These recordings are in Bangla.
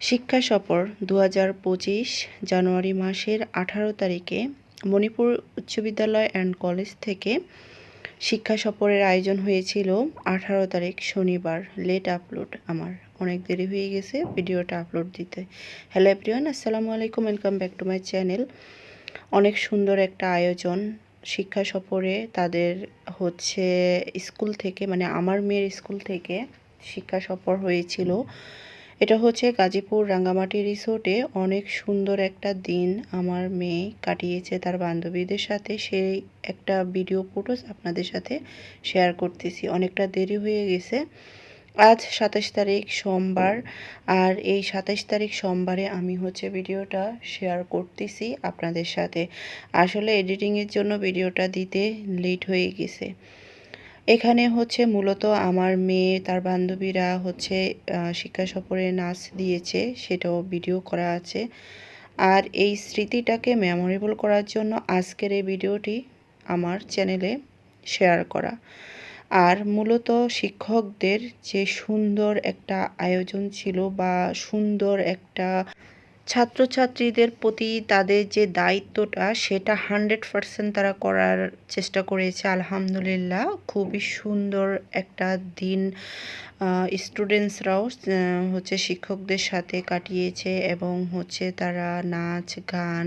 শিক্ষা সফর দু হাজার পঁচিশ জানুয়ারি মাসের আঠারো তারিখে মণিপুর উচ্চ বিদ্যালয় অ্যান্ড কলেজ থেকে শিক্ষা সফরের আয়োজন হয়েছিল আঠারো তারিখ শনিবার। লেট আপলোড আমার। অনেক দেরি হয়ে গেছে ভিডিওটা আপলোড দিতে। হ্যালো এভরিওয়ান আসসালামু আলাইকুম welcome back to my channel অনেক সুন্দর একটা আয়োজন। শিক্ষা সফরে তাদের হচ্ছে স্কুল থেকে মানে আমার মেয়ের স্কুল থেকে শিক্ষা সফর হয়েছিল। এটা হচ্ছে গাজীপুর রাঙ্গামাটি রিসোর্টে অনেক সুন্দর একটা দিন আমার মেয়ে কাটিয়েছে তার বান্ধবীদের সাথে। সেই একটা ভিডিও ফটোস আপনাদের সাথে শেয়ার করতেছি। অনেকটা দেরি হয়ে গেছে। আজ সাতাশ তারিখ সোমবার আর এই সাতাশ তারিখ সোমবারে আমি হচ্ছে ভিডিওটা শেয়ার করতেছি আপনাদের সাথে। আসলে এডিটিংয়ের জন্য ভিডিওটা দিতে লেট হয়ে গেছে। এখানে হচ্ছে মূলত আমার মেয়ে, তার বান্ধবীরা হচ্ছে শিক্ষা সফরে নাচ দিয়েছে, সেটাও ভিডিও করা আছে। আর এই স্মৃতিটাকে মেমোরেবল করার জন্য আজকের এই ভিডিওটি আমার চ্যানেলে শেয়ার করা। আর মূলত শিক্ষকদের যে সুন্দর একটা আয়োজন ছিল বা সুন্দর একটা ছাত্রছাত্রীদের প্রতি তাদের যে দায়িত্বটা, সেটা হান্ড্রেড পারসেন্ট তারা করার চেষ্টা করেছে। আলহামদুলিল্লাহ, খুবই সুন্দর একটা দিন স্টুডেন্টসরাও হচ্ছে শিক্ষকদের সাথে কাটিয়েছে এবং হচ্ছে তারা নাচ, গান,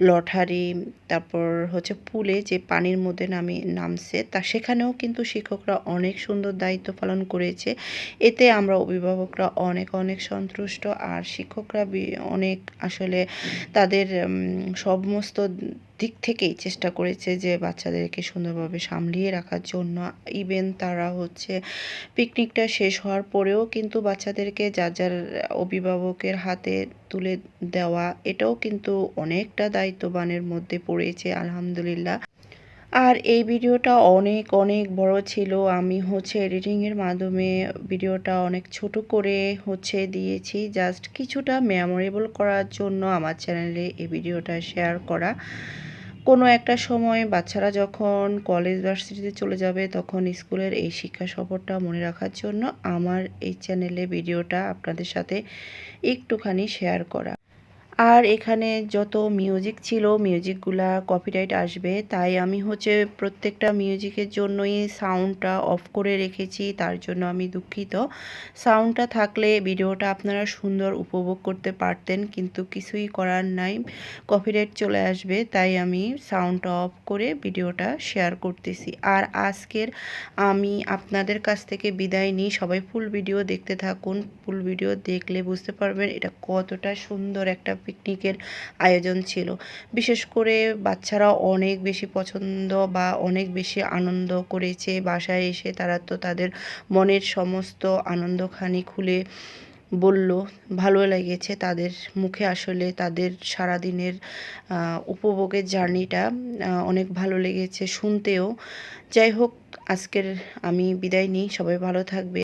লটারি, তারপর হচ্ছে পুলে যে পানির মধ্যে নামি, নামছে, তা সেখানেও কিন্তু শিক্ষকরা অনেক সুন্দর দায়িত্ব পালন করেছে। এতে আমরা অভিভাবকরা অনেক অনেক সন্তুষ্ট। আর শিক্ষকরা অনেক আসলে তাদের সমস্ত দিক থেকেই চেষ্টা করেছে যে বাচ্চাদেরকে সুন্দরভাবে সামলিয়ে রাখার জন্য। ইভেন তারা হচ্ছে পিকনিকটা শেষ হওয়ার পরেও কিন্তু বাচ্চাদেরকে যার যার অভিভাবকের হাতে তুলে দেওয়া, এটাও কিন্তু অনেকটা দায়িত্ববানের মধ্যে পড়েছে, আলহামদুলিল্লাহ। আর এই ভিডিওটা অনেক অনেক বড় ছিল। আমি হচ্ছে এডিটিংয়ের মাধ্যমে ভিডিওটা অনেক ছোট করে হচ্ছে দিয়েছি। জাস্ট কিছুটা মেমোরেবল করার জন্য আমার চ্যানেলে এই ভিডিওটা শেয়ার করা। কোনো একটা সময় বাচ্চারা যখন কলেজ ভার্সিটিতে চলে যাবে, তখন স্কুলের এই শিক্ষা সফরটা মনে রাখার জন্য আমার এই চ্যানেলে ভিডিওটা আপনাদের সাথে একটুখানি শেয়ার করা। আর এখানে যত মিউজিক ছিল মিউজিকগুলা কপিরাইট আসবে। তাই আমি হচ্ছে প্রত্যেকটা মিউজিকের জন্যই সাউন্ডটা অফ করে রেখেছি, তার জন্য আমি দুঃখিত। সাউন্ডটা থাকলে ভিডিওটা আপনারা সুন্দর উপভোগ করতে পারতেন, কিন্তু কিছুই করার নাই কপিরাইট চলে আসবে। তাই আমি সাউন্ডটা অফ করে ভিডিওটা শেয়ার করতেছি। আর আজকের আমি আপনাদের কাছ থেকে বিদায় নিই। সবাই ফুল ভিডিও দেখতে থাকুন। ফুল ভিডিও দেখলে বুঝতে পারবেন এটা কতটা সুন্দর একটা পিকনিকের আয়োজন ছিল। বিশেষ করে বাচ্চারা অনেক বেশি পছন্দ বা অনেক বেশি আনন্দ করেছে। বাসায় এসে তারা তো তাদের মনের সমস্ত আনন্দখানি খুলে বলল, ভালো লেগেছে তাদের মুখে আসলে তাদের সারাদিনের উপভোগের জার্নিটা অনেক ভালো লেগেছে শুনতেও। যাই হোক, আজকের আমি বিদায় নিই, সবাই ভালো থাকবে।